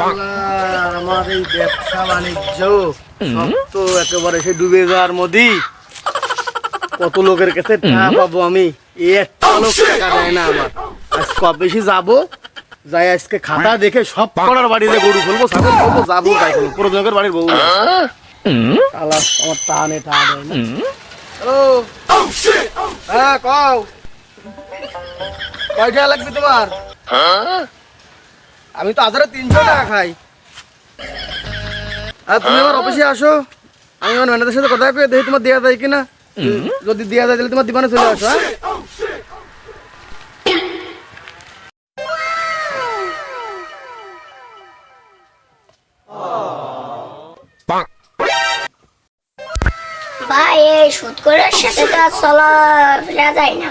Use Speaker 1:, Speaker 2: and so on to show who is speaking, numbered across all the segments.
Speaker 1: আমার এই ব্যবসা বাণিজ্য সব তো একেবারে সে ডুবে যাওয়ার মধ্যেই কত লোকের কাছে টাকা পাবো আমি? একটা লোক টাকা দেয় না আমার। আজ কব বেশি যাব? যাই আজকে খাতা দেখে সব করার বাড়িতে গরু ফেলব ছাগল ফেলব যাব তাই করব পুরো জনের বাড়ির বউ। শালা, আমার টানে টাকা দেয় না ও। হ্যাঁ কও। কয় টাকা লাগবে তোমার? আমি তো হাজারে তিনশো টাকা খাই। আর তুমি আমার অফিসে আসো। আমি আমার ম্যানেজারের সাথে কথা কয়ে দেখি তোমার দেওয়া যায় কিনা। যদি দেওয়া যায় তাহলে তোমার দোকানে চলে আসো হ্যাঁ?
Speaker 2: ভাই এই সুৎকরের সাথে তো আর চলা ফেরা যায় না।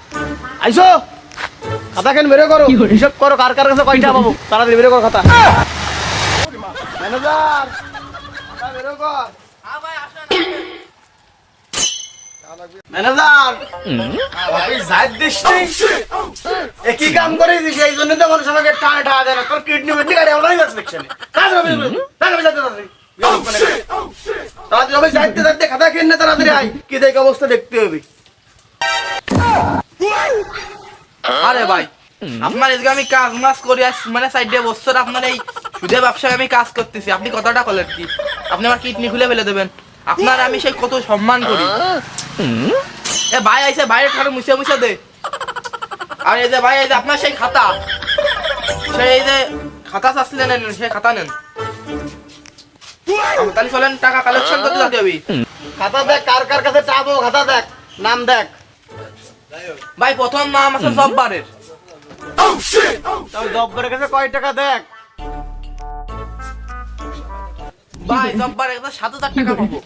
Speaker 1: আইসো খাতা কেন বেরো করো হিসাব করো কার কার কাছে কয়টা পাবো তাড়াতাড়ি বেরো করো খাতা ম্যানেজার খাতা বেরো কর ম্যানেজার দিস একই কাম করে দিস এই জন্য তো মানুষ আমাকে টানে টাকা দেয় না তোর কিডনি মিডনি গাড়ি আমরা গেছে দেখছেন তাড়াতাড়ি তাড়াতাড়ি তাড়াতাড়ি তাড়াতাড়ি ভাই যাইতে যাইতে খাতা কিনে তাড়াতাড়ি আই কি দেখ অবস্থা দেখতে হবে
Speaker 3: আরে ভাই আপনার এদিকে আমি কাজ মাস করি মানে সাইডে বছর আপনার এই সুদে ব্যবসায় আমি কাজ করতেছি। আপনি কতটা করলেন কি? আপনি আমার কিডনি খুলে ফেলে দেবেন। আপনার আমি সেই কত সম্মান করি। এ ভাই আইসে বাইরে ঠাড়ে মুছে মুছে দে। আর এই যে ভাই এই যে আপনার সেই খাতা। সেই এই যে খাতা চাচ্ছিলেন নেন সেই খাতা নেন। তাহলে চলেন টাকা কালেকশন করতে যাতে হবে
Speaker 1: খাতা দেখ কার কার কাছে চাবো খাতা দেখ নাম দেখ।
Speaker 3: ভাই প্রথম নাম আছে জব্বারের।
Speaker 1: তাও জব্বরের কাছে কয় টাকা দেখ?
Speaker 3: ভাই জব্বারের কাছে সাত হাজার টাকা পাবো।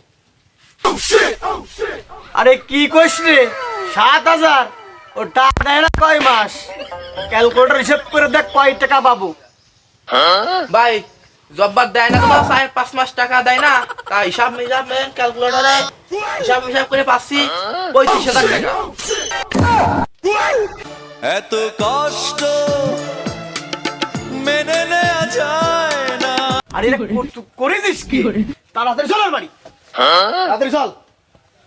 Speaker 1: আরে কি কইস রে? সাত হাজার? ও টাকা দেয় না কয় মাস? ক্যালকুলেটর হিসেব করে দেখ কয় টাকা পাবো।
Speaker 3: ভাই জব্বার দেয় না তোমার সাহেব পাঁচ মাস টাকা দেয় না। তা হিসাব মিসাব মেন ক্যালকুলেটারে হিসাব মিসাব করে পাচ্ছি পঁয়ত্রিশ হাজার টাকা।
Speaker 4: এত কষ্ট মেনে নেওয়া যায় না।
Speaker 1: আরে করেছিস কি? তাড়াতাড়ি চল ওর বাড়ি। তাড়াতাড়ি চল।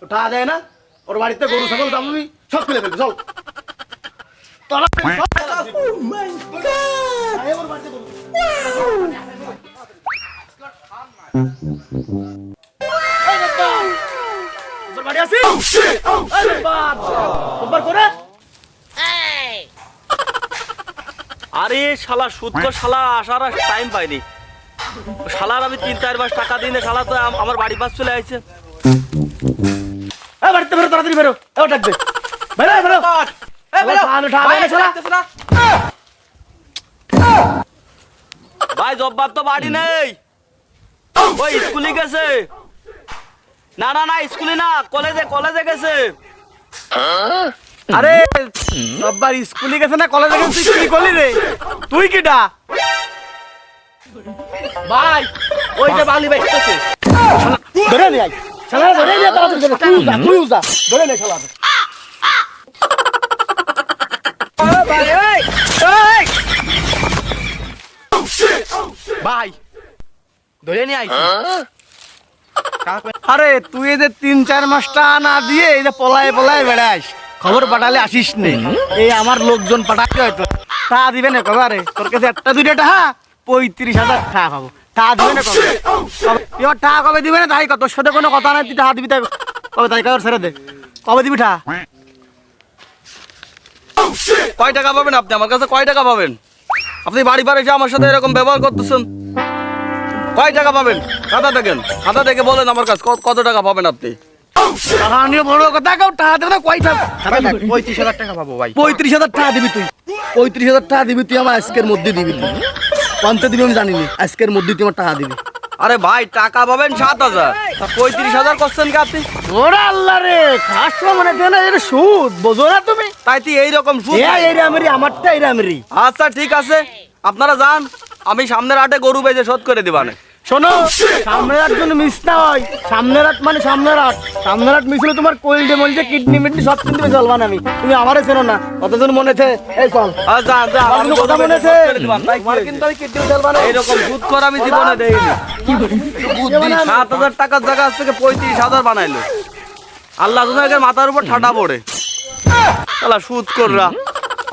Speaker 1: ও টাকা দেয় না ওর বাড়িতে গরু ছাগল দামি সব খুলে ফেলবে চল। তাড়াতাড়ি
Speaker 5: আরে শালা সুদকর শালা আসার টাইম পাইনি। শালার আমি তিন চার মাস টাকা দিই না শালা তো আমার বাড়ি পাশ চলে আসছে
Speaker 1: বাড়িতে বেরো তাড়াতাড়ি বেরো। এও ডাকবে বেরো বেরো।
Speaker 3: এ, বেরো।
Speaker 1: শালা, শালা,
Speaker 3: ভাই,
Speaker 1: শালা।
Speaker 5: ভাই জব্বার তো বাড়ি নেই। ওই স্কুলে গেছে। না না না স্কুলে না কলেজে কলেজে গেছে।
Speaker 1: আরে সব্বার স্কুলে গেছে না কলেজে গেছে তুই কি করলি রে? তুই কিটা
Speaker 3: ভাই ওই যে বালি বেচতেছে
Speaker 1: ধরে নে আই শালা ধরে নে তাড়াতাড়ি ধরে তুই উজা তুই উজা ধরে নে শালা।
Speaker 3: ভাই ধরে নিয়ে আইছি।
Speaker 1: আরে, তুই এই যে তিন, চার মাস টাকা না দিয়ে এই যে পলায় পলায় বেড়াস খবর পাঠালে আসিস নে। এই আমার লোকজন পাঠাতে হয়তো। তা দিবে না কবে আরে? তোর কাছে একটা, দুইটা টাকা? পঁয়ত্রিশ হাজার টাকা পাবো। টাকা দিবে না কবে? আমার টাকা কবে দিবে না? তাই তোর সাথে কোনো কথা নাই, তুই টাকা দিবি তাই কবে তাই কবে ছেড়ে দে। কবে দিবি টাকা?
Speaker 5: কয় টাকা পাবেন আপনি? আমার কাছে কয় টাকা পাবেন? আপনি বাড়ি বাড়ি এসে আমার সাথে এরকম ব্যবহার করতেছেন। কয় টাকা পাবেন? খাতা দেখেন। খাতা দেখে বলেন আমার কাছে কত- কত টাকা পাবেন আপনি?
Speaker 1: টাকা নিয়ে বড় কথা কেউ টাকা দেবে না কয় টাকা?
Speaker 3: ভাই, পঁয়ত্রিশ হাজার টাকা পাবো ভাই।
Speaker 1: পঁয়ত্রিশ হাজার টাকা দিবি তুই। পঁয়ত্রিশ হাজার টাকা দিবি তুই আমার আজকের মধ্যে দিবি। তুই দিবি আমি জানি আজকের মধ্যে তোমার টাকা দিবি।
Speaker 5: আরে ভাই টাকা পাবেন সাত হাজার। পঁয়ত্রিশ হাজার করছেন কি আপনি?
Speaker 1: ওরা আল্লাহ রে খাস মানে দেন সুদ বোঝো না তুমি।
Speaker 5: তাই তুই এইরকম সুদ।
Speaker 1: এ এই রামেরি আমারটা এই রামেরি
Speaker 5: আচ্ছা ঠিক আছে। আপনারা যান। আমি সামনের হাটে গরু বেজে শোধ করে দিবানে
Speaker 1: শোনো সামনের হাট জন্য মিস না হয় সামনের হাট মানে সামনের হাট সামনের হাট মিস হলে তোমার কোল্ডে মলজে কিডনি মিডনি সব কিন্তু চলবান আমি। তুমি আমারে চেনো না কতজন মনে আছে? এই চল।
Speaker 5: আমি
Speaker 1: কিন্তু কথা মনে আছে? তোমার কিন্তু আমি কিডনি চলবান
Speaker 5: এইরকম সুদ করে আমি জীবনে দেইনি। বুদ্ধি। সাত হাজার টাকার জায়গা থেকে পঁয়ত্রিশ হাজার বানাইলো। আল্লাহ তোমাকে মাথার উপর ঠাটা পড়ে। তাহলে সুদ কররা।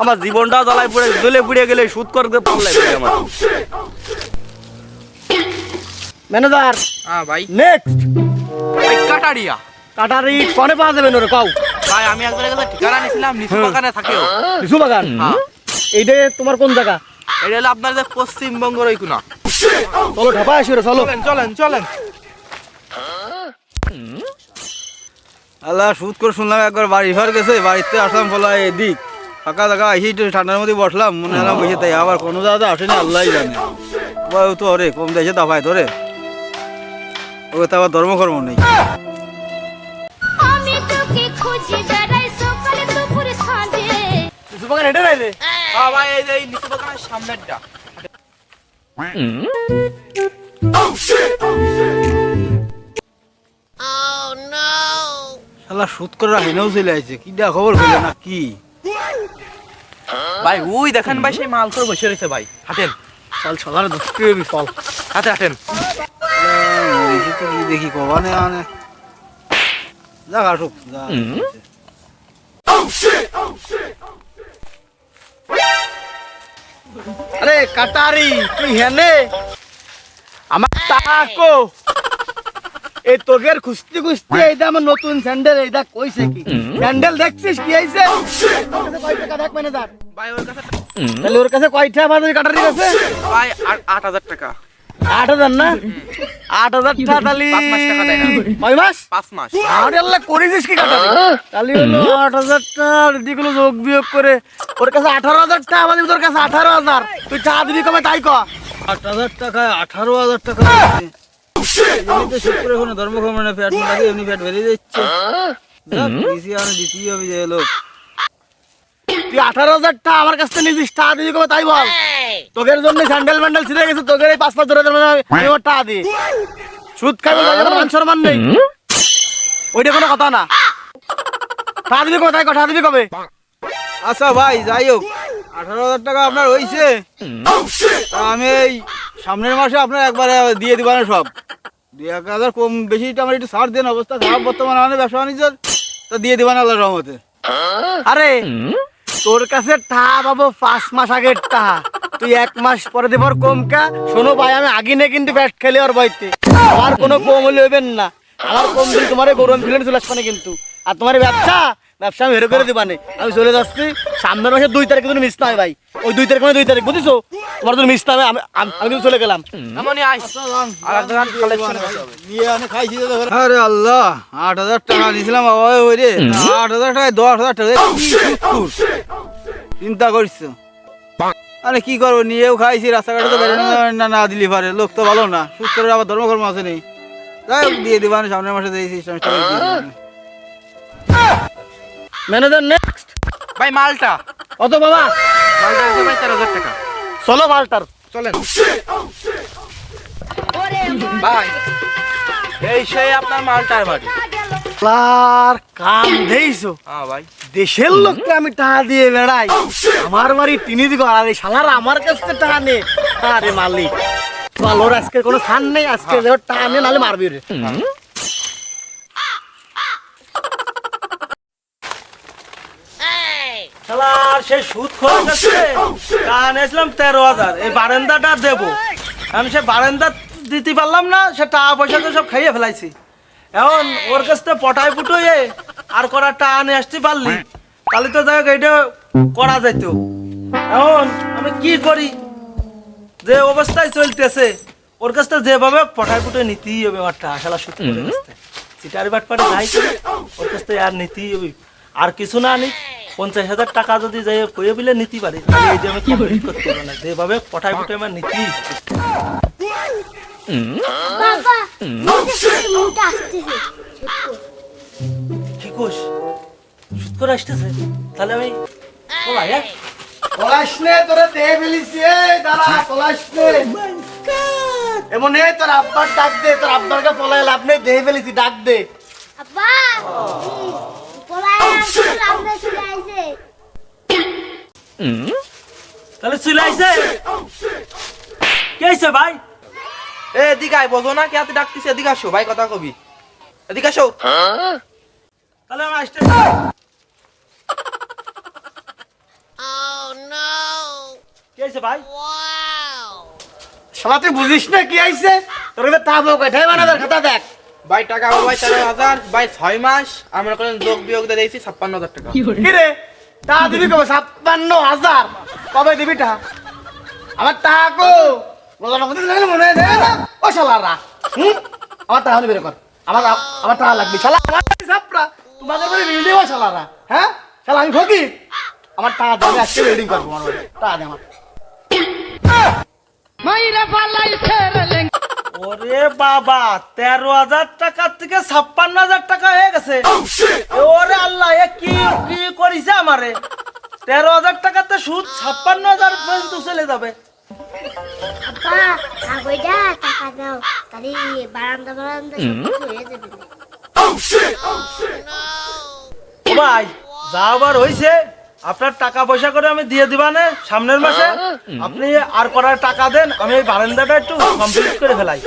Speaker 5: আমার জীবনটাও জ্বালায় পড়ে জ্বলে পুড়ে গেলে সুদ করতে পারলাই আমার।
Speaker 1: ম্যানেজার
Speaker 3: হ্যাঁ ভাই।
Speaker 1: নেক্সট
Speaker 3: ভাই কাটারিয়া।
Speaker 1: কাটারি কনে পাওয়া যাবে নোরে কাউ
Speaker 3: ভাই আমি একজনের কাছে ঠিকানা নিয়েছিলাম নিচু বাগানে থাকেও
Speaker 1: লিচু বাগান?
Speaker 3: হ্যাঁ।
Speaker 1: এইটা তোমার কোন জায়গা?
Speaker 3: এটা হলো আপনার যে পশ্চিমবঙ্গের ওই কোনা
Speaker 1: চলো ঢাপা আসি রে চলো।
Speaker 3: চলেন চলেন চলেন।
Speaker 5: আল্লাহ সুদ করে শুনলাম একবার বাড়ি ঘর গেছে বাড়িতে আসলাম বলা এদিক। ফাঁকা জায়গা এসে একটু ঠান্ডার মধ্যে বসলাম মনে হলাম বসে তাই আবার কোনো জায়গাতে আসেনি আল্লাহ জানে। বয় তো ওরে কম দেশে দাফায় ধরে ওকে তো আবার ধর্মকর্ম নেই।
Speaker 1: রে
Speaker 3: হ্যাঁ। সামনেরটা।
Speaker 5: শালা সুদ করে হেনেও চলে আসছে কি দেখ খবর পেলে না কি?
Speaker 3: ভাই ওই দেখেন ভাই সেই মাল করে বসে রয়েছে ভাই। হাঁটেন
Speaker 1: চল চলার হবে চল
Speaker 3: হাতে হাঁটেন
Speaker 5: কি দেখি কবানে আনে। যা
Speaker 1: আরে কাটারি তুই হেনে। আমার টাকো। এই তোগের খুঁজতে খুঁজতে এইটা আমার নতুন স্যান্ডেল এইটা কইছে কি? স্যান্ডেল দেখছিস কি আইছে? ওর কাছে কয় টাকা দেখ
Speaker 3: ওর কাছে
Speaker 1: তাহলে ওর কাছে কয়টা বাজারে কাটারি আছে
Speaker 3: ভাই আট- হাজার টাকা।
Speaker 1: আট হাজার না? আট হাজার টাকা
Speaker 3: টাকা না।
Speaker 1: কয় মাস?
Speaker 3: পাঁচ মাস।
Speaker 1: আরে আল্লাহ করেছিস কি কাটারি তাহলে হলো আট হাজার টাকা দিগুলো যোগ বিয়োগ করে। ওর কাছে আঠারো হাজার টাকা আমাদের তোর কাছে আঠারো হাজার। তুই টাকা দিবি কবে তাই ক।
Speaker 5: আট হাজার টাকায় আঠারো হাজার টাকা লাগছে। এই জন্যই তো শুক্র এখন ধর্মকর্ম না পেট লাগে এমনি পেট বেরিয়ে যাচ্ছে যাক, দিছি দিতেই হবে যে লোক
Speaker 1: তুই আঠারো হাজার টাকা আমার কাছ থেকে নিয়েছিস টাকা দিবি কবে তাই বল। তোদের জন্য স্যান্ডেল ম্যান্ডেল ছিঁড়ে গেছে তোদের এই পাঁচ পাঁচ ধরে ধরে আমি আমি ওর টাকা দিই। সুদ খাবি মান সম্মান নেই। ওইটা কোনো কথা না। টাকা দিবি কবে তাই ক, দিবি কবে?
Speaker 5: আচ্ছা ভাই যাই হোক। আঠারো হাজার টাকা আপনার হয়েছে আমি এই সামনের মাসে আপনার একবারে দিয়ে দিবেন সব। এক হাজার কম বেশি আমার একটু ছাড় দেন অবস্থা খারাপ ব্যবসা দিয়ে দেবেন আল্লাহ রহমতে।
Speaker 1: আরে, তোর কাছে টাকা পাবো পাঁচ মাস আগের তা তুই এক মাস পরে দেবার কম কা। শোনো ভাই, আমি আগে নে কিন্তু ব্যাট খেলে আর বাড়িতে আমার কোনো কম হলে হবেন না। আমার কম দিলে তোমার গরম ফিলেন চলে আসবে না কিন্তু। আর তোমার ব্যবসা ব্যবসা আমি হেরে করে দিবানে আমি চলে যাচ্ছি সামনের মাসে দুই তারিখে তুমি মিস না হয় ভাই। ওই দুই তারিখ মানে দুই তারিখ বুঝিছো? তোমার জন্য মিস না হবে আমি কিন্তু চলে গেলাম।
Speaker 3: আর
Speaker 5: আল্লাহ আট হাজার টাকা নিয়েছিলাম বাবা ওই রে। আট হাজার টাকায় দশ হাজার টাকা। এ কি সুৎখুর। চিন্তা করছ? আরে কি করব নিয়েও খাইছি রাস্তাঘাটে তো বেরোনো না না দিলি পারে। লোক তো ভালো না সুস্থ আবার ধর্মকর্ম আছে নেই যাই দিয়ে দিবান সামনের মাসে দিয়ে সিস্টেম
Speaker 1: ম্যানেজার নেক্সট
Speaker 3: ভাই মালটা।
Speaker 1: কত বাবা।
Speaker 3: মালটা আছে ভাই তেরো হাজার টাকা।
Speaker 1: চলো মালটার।
Speaker 3: চলেন। ভাই এই সেই আপনার মালটার বাড়ি।
Speaker 1: লার কাম দেইছো?
Speaker 3: হ্যাঁ ভাই।
Speaker 1: দেশের লোককে আমি টাকা দিয়ে বেড়াই। আমার বাড়ি টিনি দিকে আর এই শালার আমার কাছ থেকে টাকা নে। আরে মালিক চল আজকে কোনো ছান নেই আজকে যে ওর টাকা নিয়ে নাহলে মারবি রে। শালার সে সুদ খোলা গেছে টাকা নিয়েছিলাম তেরো হাজার। এই বারান্দাটা দেবো। আমি সে বারান্দা দিতে পারলাম না সে টাকা পয়সা তো সব খাইয়ে ফেলাইছি। এখন ওর কাছ থেকে পটাই পুটোয়ে আর করার টাকা নিয়ে আসতে পারলি তাহলে তো দেখ এটা করা যেত এখন আমি কি করি? যে অবস্থায় চলতেছে ওর কাছ থেকে যেভাবে পটাই পুটোয় নিতেই হবে আমার টাকা শালা সুদ করে সিটারি বাট পাটে যাই করে ওর কাছ থেকে আর নিতেই হবে। আর কিছু না নিক
Speaker 6: পঞ্চাশ হাজার টাকা যদি যাই কয়ে বিলে নিতে পারি এই যে আমি কমপ্লিট করতে পারব না। যেভাবে পঠাই পটায় আমার নীতি।
Speaker 2: বাবা মুটা আসতেছে।
Speaker 6: কি কোষ সুদ করে আসতেছে? তাহলে আমি পলাই হ্যাঁ?
Speaker 1: পলাশ নে তোরে দে ফেলিছি দাঁড়া নে। এমন এ তোর আব্বার ডাক দে তোর আব্বারকে পলাই লাভ নেই দেহে ফেলিছি ডাক দে।
Speaker 2: আব্বা পলাই আসছে লাভে চলে আইছে
Speaker 6: তাহলে চলে আইছে। কি আইছে ভাই?
Speaker 3: এ এদিকে আয় বোঝো না কে হাতে ডাকতিস এদিকে আসো ভাই কথা কবি। এদিকে আসো।
Speaker 6: তাহলে আমি আসতেছি কি আইছে ভাই?
Speaker 1: শালা তুই বুঝিস না কি আইছে? তোর কাছে টাকা কয়টাই বানাদার খাতা দেখ।
Speaker 3: ভাই টাকা আমার ভাই তেরো হাজার। ভাই ছয় মাস। আমরা যোগ বিয়োগ দিয়ে দিয়েছি ছাপ্পান্ন হাজার টাকা।
Speaker 1: কি রে? টাকা দিবি কবে ছাপ্পান্ন হাজার। কবে দিবি টাকা। আমার টাকা মনে কর। আমার টাকা লাগবে। শালা, আমার সাপরা তোমাদের বাড়ি হ্যাঁ? শালা, আমি ফকি আমার টাকা দেবে আজকে রিডিং
Speaker 6: ওরে বাবা তেরো হাজার টাকার থেকে ছাপ্পান্ন হাজার টাকা হয়ে গেছে। ওরে আল্লাহ এ কি কি করিছে আমারে? তেরো হাজার টাকাতে সুদ ছাপ্পান্ন হাজার পর্যন্ত চলে যাবে।
Speaker 2: আব্বা আগইটা টাকা দাও। তাহলে বারান্দা বারান্দা হয়ে যাবে
Speaker 6: ভাই যা আবার হয়েছে আপনার টাকা পয়সা করে আমি দিয়ে দিবানে সামনের মাসে? আপনি আর করার টাকা দেন আমি এই বারান্দাটা একটু কমপ্লিট করে ফেলাই.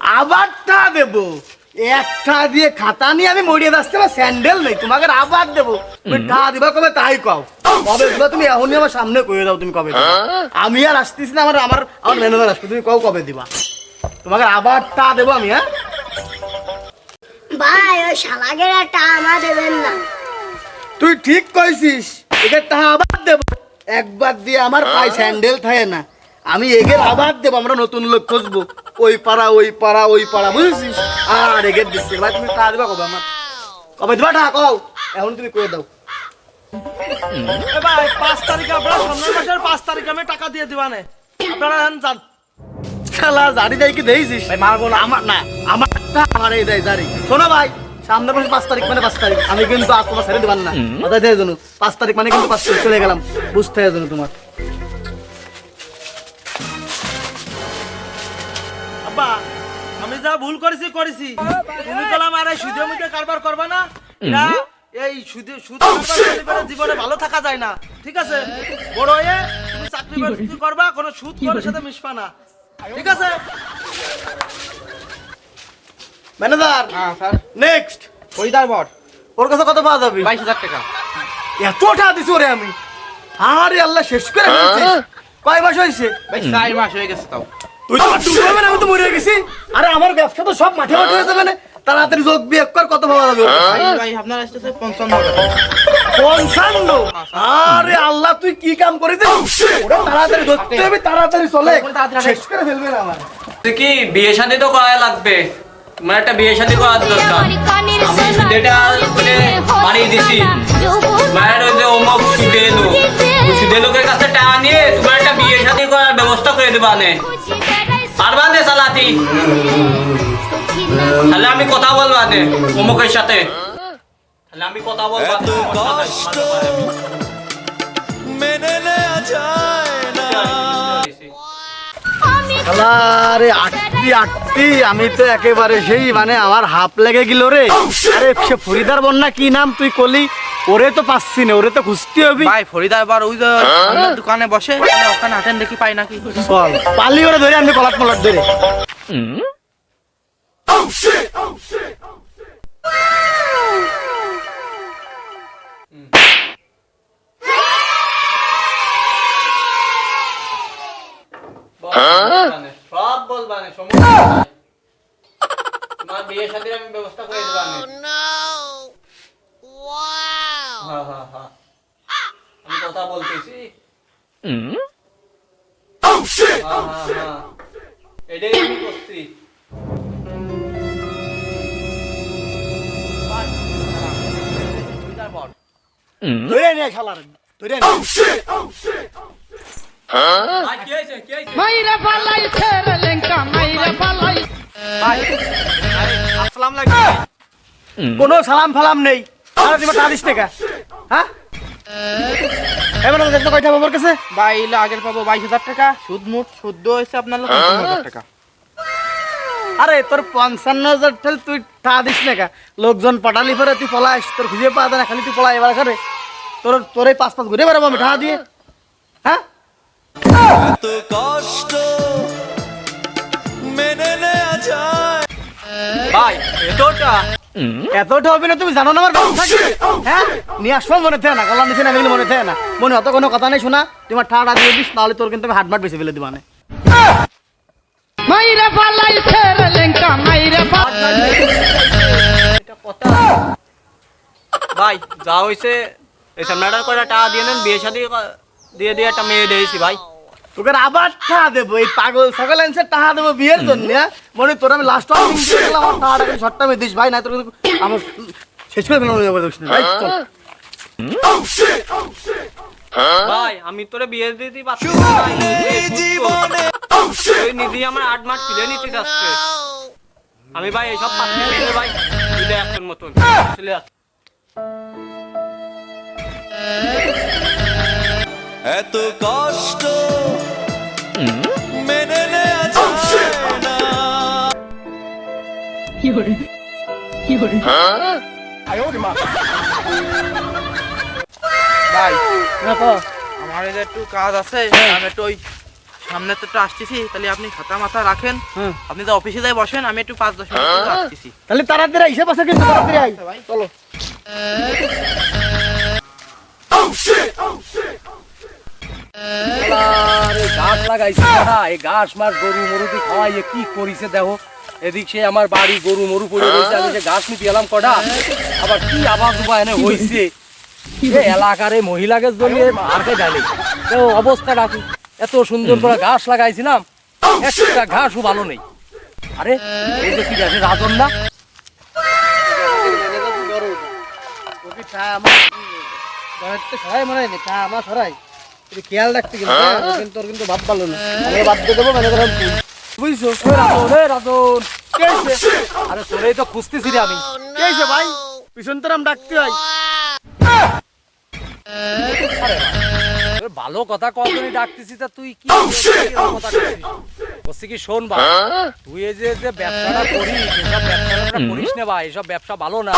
Speaker 1: আবার তা দেবো। একটা দিয়ে খাতা নিয়ে আমি মরিয়ে আমার স্যান্ডেল নেই তোমাকে আবার দেবো। তুমি টাকা দিবা কবে তাই কও। কবে দিবা তুমি এখনই আমার সামনে কয়ে দাও তুমি কবে আমি আর আসতেছি না আমার আমার আমার ম্যানেজার আসবে তুমি কও কবে দিবা। তোমাকে আবার দেবো আমি হ্যাঁ?
Speaker 2: ভাই ওই শালাগের টাকা আমার দেবেন না।
Speaker 1: তুই ঠিক কইছিস একে টাকা আবার দেবো। একবার দিয়ে আমার পায়ে স্যান্ডেল থাকে না আমি এগের আবার দেবো আমরা নতুন লোক খুঁজবো। ওই পাড়া ওই পাড়া ওই পাড়া বুঝেছিস? আর এগের দিচ্ছি ভাই তুমি টাকা দিবা কবে আমার? কবে দিবা টাকা কও। এখন তুমি কয়ে দাও।
Speaker 6: ভাই পাঁচ তারিখে আপনার সামনের মাসের পাঁচ তারিখে আমি টাকা দিয়ে দিবানে আপনারা এখন যান।
Speaker 1: শালা জারি দেয় কি দেইছিস? ভাই মারবো না। আমার না আমারটা দেয় জারি। শোনো ভাই সামনে মাসে পাঁচ তারিখ মানে পাঁচ তারিখ। আমি কিন্তু আর তোমার ছেড়ে দিবার না। কথা দেয় জানো পাঁচ তারিখ মানে কিন্তু পাঁচ তারিখ চলে গেলাম। বুঝতে হয় জানো তোমার।
Speaker 6: ভুল করেছি করেছি। তুমি বললাম আর এই সুদের মধ্যে কারবার করবে না। না এই সুদে সুদ জীবনে ভালো থাকা যায় না। ঠিক আছে? বড় হয়ে তুমি চাকরি বাকরি করবা কোনো সুদ করার সাথে মিশবা না। ঠিক আছে?
Speaker 1: ম্যানেজার
Speaker 3: হ্যাঁ স্যার।
Speaker 1: নেক্সট
Speaker 3: হরিদার বট
Speaker 1: ওর কাছে কত পাওয়া যাবে?
Speaker 3: বাইশ হাজার টাকা।
Speaker 1: এত টাকা দিছি ওরে আমি। আরে আল্লাহ শেষ করে কয় মাস হয়েছে?
Speaker 3: ভাই চার মাস হয়ে গেছে তাও।
Speaker 1: তুই তো আমি তো মরে গেছি। আরে আমার ব্যবসা তো সব মাঠে মাঠে হয়ে যাবে না তাড়াতাড়ি যোগ বিয়োগ কর কত পাওয়া যাবে?
Speaker 3: ভাই ভাই আপনার আসতেছে পঞ্চান্ন
Speaker 1: পঞ্চান্ন? আরে আল্লাহ তুই কি কাম করেছিস ওটা তাড়াতাড়ি ধরতে হবে তাড়াতাড়ি চলে। শেষ করে ফেলবে না আমার
Speaker 7: তুই কি বিয়ে শাদী তো করা লাগবে? তোমার একটা বিয়ে শাদী করার দরকার। আমি সুদেটা করে বানিয়ে দিছি। মায়ের ওই যে অমুক সুদে লোক সুদে লোকের কাছে টাকা নিয়ে তোমার একটা বিয়ে শাদী করার ব্যবস্থা করে দেবা নে। পারবা নে চালাতি তাহলে আমি কথা বলবা নে অমুকের সাথে। তাহলে আমি কথা বলবা
Speaker 4: মেনে নেওয়া যায় না।
Speaker 1: আরে আটটি আটটি আমি তো একেবারে সেই মানে আমার হাফ লেগে গেল রে। আরে সে ফরিদার বন্যা কি নাম তুই কলি? ওরে তো পাচ্ছি না ওরে তো খুঁজতে হবে।
Speaker 3: ভাই ফরিদা এবার ওই যে দোকানে বসে ওখানে হাটেন দেখি পাই নাকি?
Speaker 1: চল। পালি ওরে ধরে আমি কলাট মলাট ধরে।
Speaker 7: সব বলবা সমস্যা তোমার বিয়ে শাদীর আমি ব্যবস্থা করে। আমি কথা বলতেছি। এটাই আমি করছি।
Speaker 1: ধরে খেলার ধরে আসসালাম কোনো সালাম ফালাম নেই। আর তুমি টাকা। টাকা হ্যাঁ? এবার দেখতে কয়টা বাবার কাছে?
Speaker 3: ভাই আগের পাবো বাইশ হাজার টাকা। সুদ মুট শুদ্ধ হয়েছে আপনার লোক হাজার টাকা।
Speaker 1: আরে তোর পঞ্চান্ন হাজার ঠেল তুই টাকা দিস টাকা লোকজন পাঠালি পরে তুই পলাইস তোর খুঁজে পাওয়া না খালি তুই পলাই এবার করে তোর তোর এই পাঁচ পাঁচ ঘুরে বেড়াবো আমি টাকা দিয়ে। হ্যাঁ?
Speaker 4: কষ্ট মেনে নেওয়া যায়।
Speaker 7: ভাই এতটা
Speaker 1: এতটা হবে না তুমি জানো না আমার ব্যবসা কি? হ্যাঁ? নিয়ে আসব মনে থাকে না কল্যাণ নিচে না মনে থাকে না। মনে অত কোনো কথা নেই শোনা? তোমার টাকা দিয়ে দিস নাহলে তোর কিন্তু আমি হাট মাট বেশি ফেলে দিবানে
Speaker 7: ভাই যা হয়েছে এই সামনাটার কয়টা টাকা দিয়ে নেন বিয়ে শাদি দিয়ে দিয়ে একটা মেয়ে দিয়েছি ভাই।
Speaker 1: তোকে আবার টাকা দেবো এই পাগল টাকা দেবো বিয়ের জন্য হ্যাঁ? মনে তোর আমি লাস্ট টাইম আমার শর্ট টাইমে দিস ভাই না তোর কিন্তু আমার শেষ করে ফেলানো যাবে দোষ ভাই চল।
Speaker 7: ভাই আমি তোরে বিয়ে দিয়ে দিই ওই নিধি আমার আট মাস ফিরে নিতে যাচ্ছে। আমি ভাই এইসব পাচ্ছি ভাই। দিলে এখন মতন। চলে
Speaker 4: এত কষ্ট মেনে নেওয়া যায় না।
Speaker 3: ভাই
Speaker 1: হ্যাঁ, কও।
Speaker 3: আমার এই যে একটু কাজ আছে আমি একটু ওই সামনে তো একটু আসতেছি তাহলে আপনি খাতা মাথা রাখেন। আপনি তো অফিসে যাই বসেন আমি একটু পাঁচ দশ মিনিট আসতেছি।
Speaker 1: তাহলে তাড়াতাড়ি কিন্তু তাড়াতাড়ি আই চলো।
Speaker 8: লাগাইছে। এই ঘাস মাস গরু মরুতি কি করিছে দেখো এদিক সে আমার বাড়ি গরু মরু পড়ে রয়েছে আমি যে ঘাস নিতে এলাম কটা? আবার কি এই মহিলাকে রাখি। এত সুন্দর করে ঘাস লাগাইছিলাম একটা ঘাসও ভালো নেই। আরে, এই আছে রাজন না?
Speaker 1: আমার সরাই। খেয়াল রাখতে গেলে কিন্তু তোর কিন্তু ভাব ভালো না আমি ভাব দিয়ে দেবো মানে ধরো বুঝছ?
Speaker 8: রাজন? আরে তোরেই তো খুঁজতেছি রে আমি।
Speaker 1: কে ভাই? পিছন তোর ডাকতে হয়।
Speaker 8: তোর ভালো কথা কতদিনই ডাকতেছি তা তুই কি এরকম কথা বলছি কি শোন ভাই তুই এই যে যে ব্যবসাটা করিস এসব ব্যবসা করিস না ভাই এসব ব্যবসা ভালো না।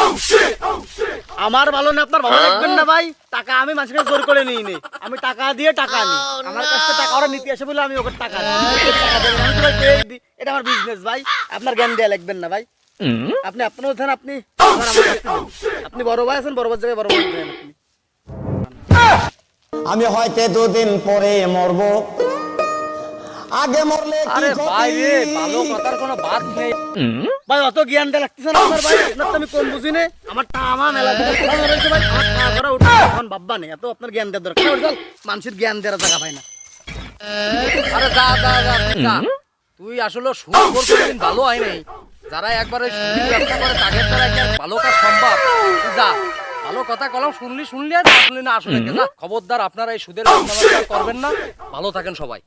Speaker 1: আমার ভালো না আপনার ভালো লাগবেন না ভাই? টাকা আমি মানুষকে জোর করে নিই নি। আমি টাকা দিয়ে টাকা নিই আমার কাছ থেকে টাকা ওরা নিতে আসে বলে আমি ওকে টাকা দিই। এটা আমার বিজনেস ভাই। আপনার জ্ঞান দেয়া লাগবেন না ভাই। আপনি আপনার উঠেন আপনি। আপনি বড় ভাই আছেন বড় ভাই জায়গায় বড় ভাই আপনি।
Speaker 9: আমি হয়তো দুদিন পরে মরব। আগে মরলে
Speaker 8: আরে ভাই রে ভালো কথার কোনো বাদ নেই।
Speaker 1: ভাই অত জ্ঞান দেয়া লাগতেছে না আপনার ভাই তো আমি কম বুঝি নে। আমার মেলা রয়েছে ভাই আমার টাকা করা উঠে এখন বাব্বা নেই এত আপনার জ্ঞান দেওয়ার দরকার। চল, মানুষের জ্ঞান দেওয়ার জায়গা পায় না।
Speaker 8: আরে যা যা যা তুই আসলে কোনদিন ভালো হয় নাই। যারা একবারে ব্যবসা করে তাদের দ্বারা ভালো কাজ সম্ভব। যা। ভালো কথা কলম শুনলি শুনলি আর না শুনলি না আসলে কি, খবরদার আপনারা এই সুদের ব্যবসা করবেন না। ভালো থাকেন সবাই।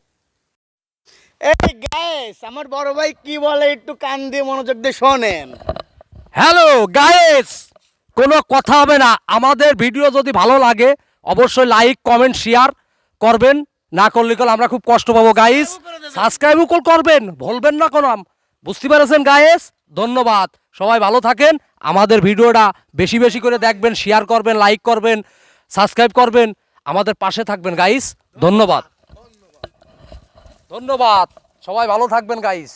Speaker 1: এই গাইস আমার বড় ভাই কি বলে একটু কান দিয়ে মনোযোগ দিয়ে শোনেন।
Speaker 8: হ্যালো গাইস কোনো কথা হবে না। আমাদের ভিডিও যদি ভালো লাগে অবশ্যই লাইক কমেন্ট শেয়ার করবেন। না করলে কল আমরা খুব কষ্ট পাবো গাইস সাবস্ক্রাইবও করবেন। ভুলবেন না কোনো বুঝতে পেরেছেন গাইস ধন্যবাদ। সবাই ভালো থাকেন। আমাদের ভিডিওটা বেশি বেশি করে দেখবেন শেয়ার করবেন লাইক করবেন সাবস্ক্রাইব করবেন। আমাদের পাশে থাকবেন গাইস ধন্যবাদ। ধন্যবাদ। সবাই ভালো থাকবেন গাইস